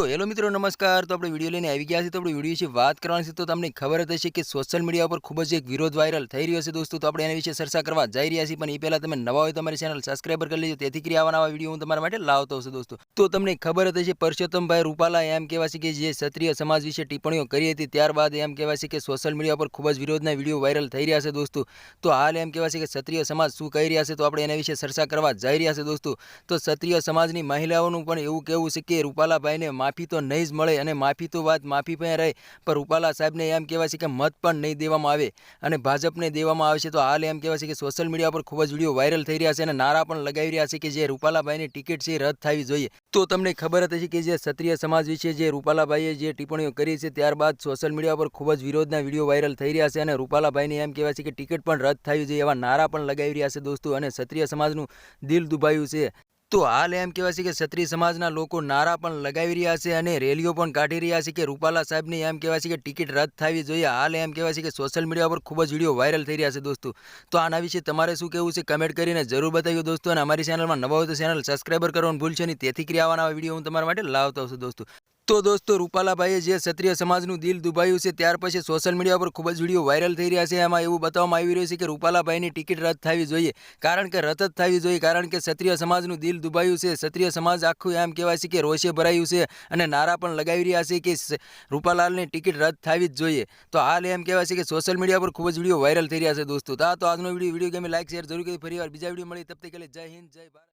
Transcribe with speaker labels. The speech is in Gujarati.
Speaker 1: તો હેલો મિત્રો, નમસ્કાર. તો આપણે વીડિયો લઈને આવી ગયા છે તો આપણે વીડિયો વિશે વાત કરવાની છે. તો તમને ખબર જ હશે કે સોશિયલ મીડિયા ઉપર ખૂબ જ એક વિરોધ વાયરલ થઈ રહ્યો છે દોસ્તો. તો આપણે એના વિશે ચર્ચા કરવા જઈ રહ્યા છીએ. પણ એ પહેલાં તમે નવા હોય તમારી ચેનલ સબસ્ક્રાઈબર કરી લેજો. તેથી કરી આવા વીડિયો હું તમારા માટે લાવતો હશે દોસ્તો. તો તમને ખબર હતી છે પરસોત્તમભાઈ રૂપાલા એમ કહેવાય છે કે જે ક્ષત્રિય સમાજ વિશે ટિપ્પણીઓ કરી હતી, ત્યારબાદ એમ કહેવાય છે કે સોશિયલ મીડિયા પર ખૂબ જ વિરોધના વીડિયો વાયરલ થઈ રહ્યા છે દોસ્તો. તો હાલ એમ કહેવાય છે કે ક્ષત્રિય સમાજ શું કહી રહ્યા છે, તો આપણે એના વિશે ચર્ચા કરવા જઈ રહ્યા છે દોસ્તો. તો ક્ષત્રિય સમાજની મહિલાઓનું પણ એવું કહેવું છે કે રૂપાલાભાઈને માફી તો નહીં જ મળે અને માફી તો વાત માફી પણ રહે, પણ રૂપાલા સાહેબને એમ કહેવાય છે કે મત પણ નહીં દેવામાં આવે અને ભાજપને દેવામાં આવે છે, તો હાલ એમ કહેવાય કે સોશિયલ મીડિયા પર ખૂબ જ વીડિયો વાયરલ થઈ રહ્યા છે અને નારા પણ લગાવી રહ્યા છે કે જે રૂપાલાભાઈની ટિકિટ છે રદ થવી જોઈએ. તો તમને ખબર હતી કે જે ક્ષત્રિય સમાજ વિશે જે રૂપાલાભાઈએ જે ટિપ્પણીઓ કરી છે, ત્યારબાદ સોશિયલ મીડિયા પર ખૂબ જ વિરોધના વીડિયો વાયરલ થઈ રહ્યા છે અને રૂપાલાભાઈને એમ કહેવાય છે કે ટિકિટ પણ રદ થયું છે એવા નારા પણ લગાવી રહ્યા છે દોસ્તો અને ક્ષત્રિય સમાજનું દિલ દુભાયું છે. તો હાલ એમ કહેવાય છે કે ક્ષત્રિય સમાજના લોકો નારા પણ લગાવી રહ્યા છે અને રેલીઓ પણ કાઢી રહ્યા છે કે રૂપાલા સાહેબની એમ કહેવાય છે કે ટિકિટ રદ થવી જોઈએ. હાલ એમ કહેવાય છે કે સોશિયલ મીડિયા પર ખૂબ જ વીડિયો વાયરલ થઈ રહ્યા છે દોસ્તો. તો આના વિશે તમારે શું કહેવું છે કમેન્ટ કરીને જરૂર બતાવ્યો દોસ્તો અને અમારી ચેનલમાં નવા હોય તો ચેનલ સબસ્ક્રાઈબર કરવાનું ભૂલશે નહીં. તેથી ક્રિયાવાના વીડિયો હું તમારા માટે લાવતો છું દોસ્તો. તો દોસ્તો, રૂપાલાભાઈએ જે ક્ષત્રિય સમાજનું દિલ દુભાયું છે, ત્યાર પછી સોશિયલ મીડિયા પર ખૂબ જ વીડિયો વાયરલ થઈ રહ્યા છે. એમાં એવું બતાવવામાં આવી રહ્યું છે કે રૂપાલાભાઈની ટિકિટ રદ થવી જોઈએ. કારણ કે રદ જ થવી જોઈએ, કારણ કે ક્ષત્રિય સમાજનું દિલ દુભાયું છે. ક્ષત્રિય સમાજ આખું એમ કહેવાય છે કે રોષે ભરાયું છે અને નારા પણ લગાવી રહ્યા છે કે રૂપાલાલની ટિકિટ રદ થવી જ જોઈએ. તો હાલ એમ કહેવાય છે કે સોશિયલ મીડિયા પર ખૂબ જ વીડિયો વાયરલ થઈ રહ્યા છે દોસ્તો. તો આ તો આજનો વીડિયો. વીડિયો ગમે લાઈક, શેર જરૂર કરી. ફરી વાર બીજા વીડિયો મળી. તબ તક જય હિન્દ, જય ભારત.